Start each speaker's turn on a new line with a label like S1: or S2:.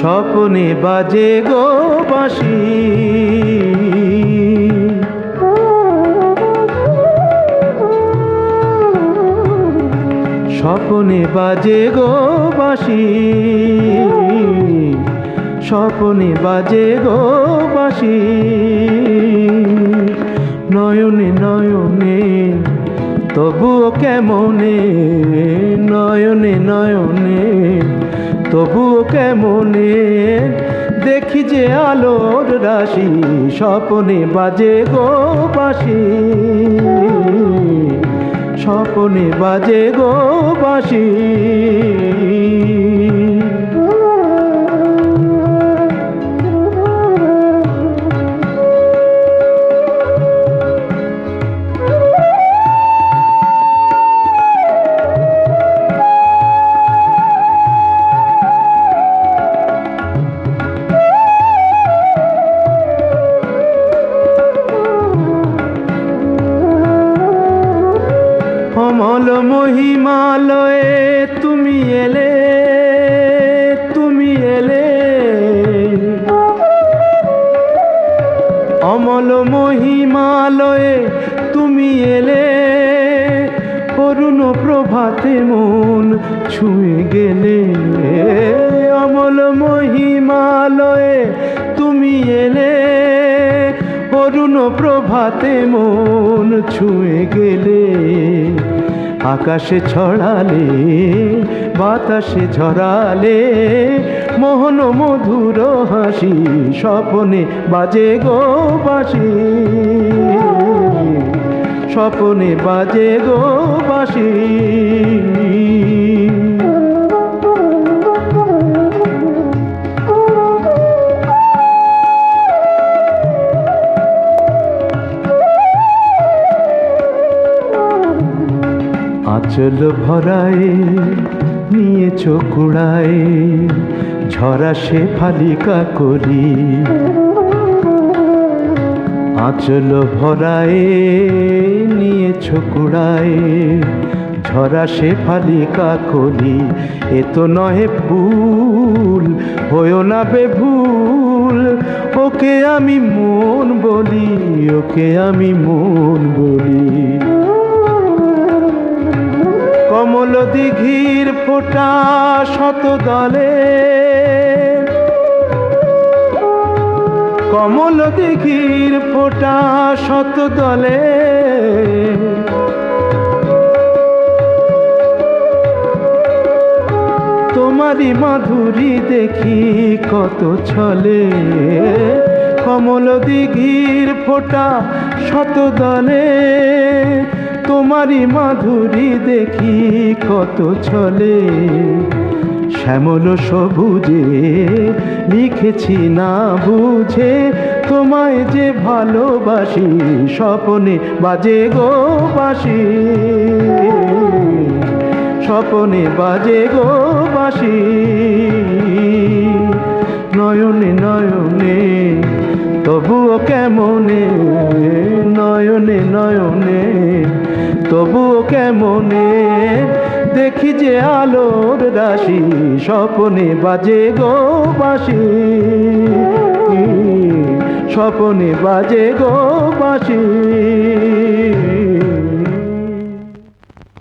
S1: স্বপনে বাজে গো বাঁশি। স্বপনে বাজে গো বাঁশি। স্বপনে বাজে গো বাঁশি। নয়নে নয়নে, তবুও কেমনে? নয়নে নয়নে তবুও কেমনে? দেখি যে আলোর রাশি স্বপনে বাজে গো বাসি স্বপনে বাজে গো বাঁশি। অমল মহিমালয়ে তুমি এলে তুমি এলে। অমল মহিমালয়ে তুমি এলে, অরুণ প্রভাতে মন ছুঁয়ে গেলে। অমল মহিমালয়ে তুমি এলে, অরুণ প্রভাতে মন ছুঁয়ে গেলে। আকাশে ছড়ালে, বাতাসে ঝরালে, মোহন মধুর হাসি স্বপনে বাজে গো বাসি স্বপনে বাজে গো বাসি আঁচল ভরায়, নিয়ে কুড়ায় ঝরা সে ফালিকা করি। আঁচল ভরায় নিয়েছ কুড়ায় ঝরা সে ফালিকা করি। এ তো নহে ভুল হয়েও না বে ভুল, ওকে আমি মন বলি, ওকে আমি মন বলি। দিঘির ফোটা শত দলে কমল দিঘির ফোটা শত দলে তোমারই মাধুরী দেখি কত ছলে। কমল দিঘির ফোটা শত দলে তোমারই মাধুরী দেখি কত ছলে। শ্যামল সবুজে লিখেছি না বুঝে, তোমায় যে ভালোবাসি, স্বপনে বাজে গো বাসি স্বপনে বাজে গো বাসি নয়নে নয়নে, তবুও কেমনে? নয়নে নয়নে তবুও কেমনে? দেখি যে আলোর রাশি স্বপনে বাজে গো বাসি স্বপনে বাজে গো বাসি